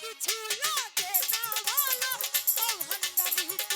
কিছু লাগে না ভালো। তো ভান্ডারি।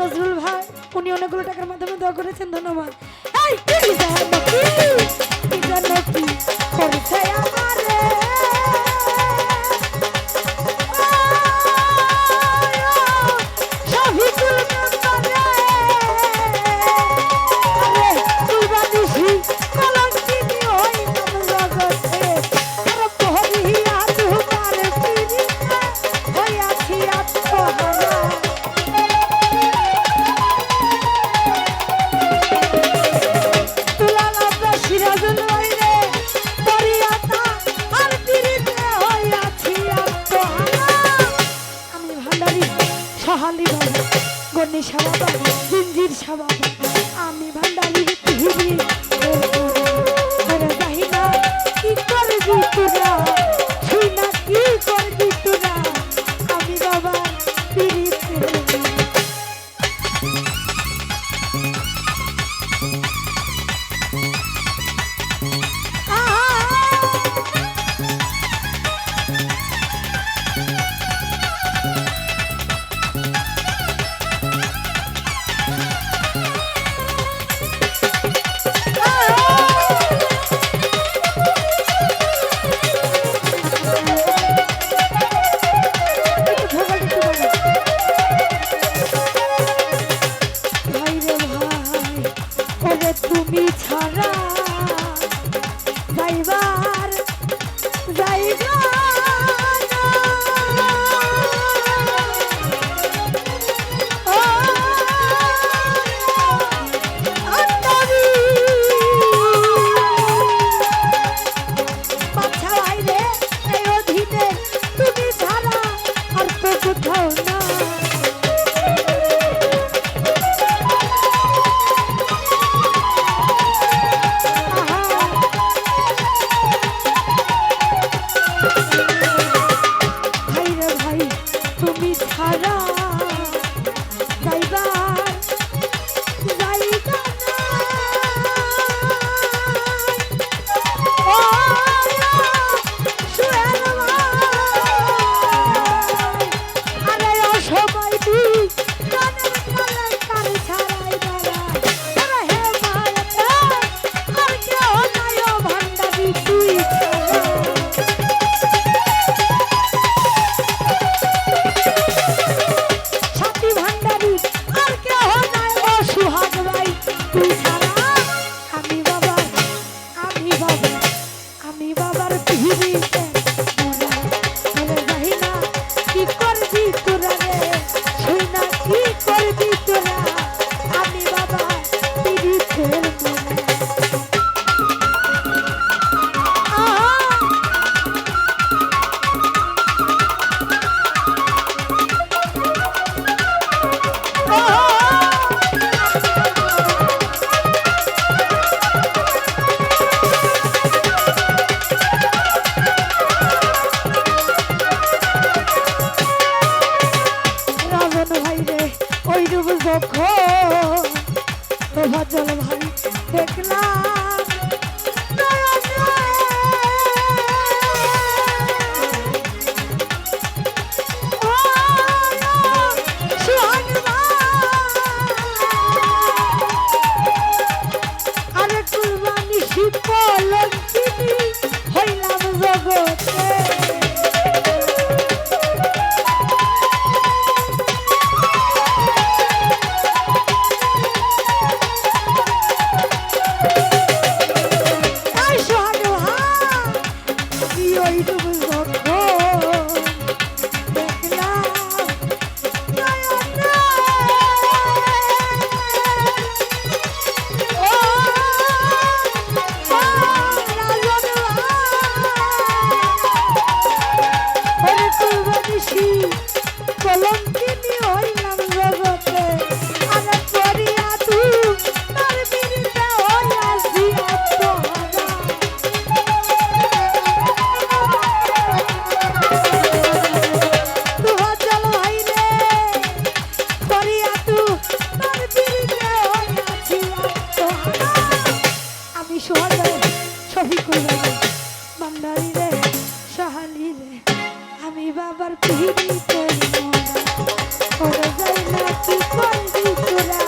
নজরুল ভাই উনি অনেকগুলো টাকার মাধ্যমে দোয়া করেছেন ধন্যবাদ। এই ঢালি বাবা গণেশ বাবা জিঞ্জির বাবা আমি ভান্ডারি হিবরি যখন যখন রে শফিকুল রে ভান্ডারি রে সাহালি রে আমি বাবার পিড়িতে মরা ওরে যাই না কি করবি তোরা